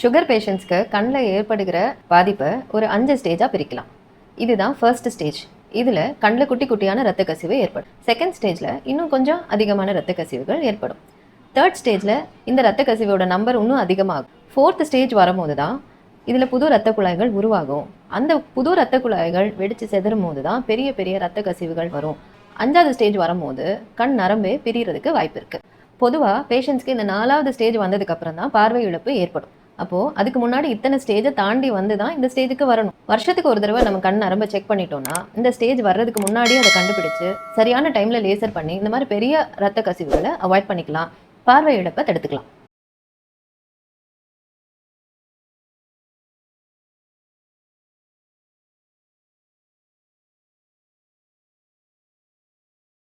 Sugar பேஷண்ட்ஸ்க்கு கண்ணில் ஏற்படுகிற பாதிப்பை ஒரு அஞ்சு ஸ்டேஜாக பிரிக்கலாம். இதுதான் ஃபர்ஸ்ட் ஸ்டேஜ் இதில் கண்ணில் குட்டி குட்டியான ரத்த கசிவு ஏற்படும். செகண்ட் ஸ்டேஜில் இன்னும் கொஞ்சம் அதிகமான ரத்த கசிவுகள் ஏற்படும். தேர்ட் ஸ்டேஜில் இந்த ரத்த கசிவோட நம்பர் இன்னும் அதிகமாகும். ஃபோர்த் ஸ்டேஜ் வரும்போது தான் இதில் புது ரத்த குழாய்கள் உருவாகும். அந்த புது ரத்த குழாய்கள் வெடித்து செதறும் போது தான் பெரிய பெரிய ரத்த கசிவுகள் வரும். அஞ்சாவது ஸ்டேஜ் வரும்போது கண் நரம்பே பிரியறதுக்கு வாய்ப்பு இருக்குது பொதுவாக பேஷண்ட்ஸ்க்கு இந்த நாலாவது ஸ்டேஜ் வந்ததுக்கப்புறம் தான் பார்வை இழப்பு ஏற்படும். அப்போது அதுக்கு முன்னாடி இத்தனை ஸ்டேஜை தாண்டி வந்து தான் இந்த ஸ்டேஜுக்கு வரணும். வருஷத்துக்கு ஒரு தடவை நம்ம கண் நரம்ப செக் பண்ணிட்டோம்னா இந்த ஸ்டேஜ் வர்றதுக்கு முன்னாடியே அதை கண்டுபிடிச்சு சரியான டைமில் லேசர் பண்ணி இந்த மாதிரி பெரிய ரத்த கசிவுகளை அவாய்ட் பண்ணிக்கலாம். பார்வை இழப்பை தடுத்துக்கலாம்.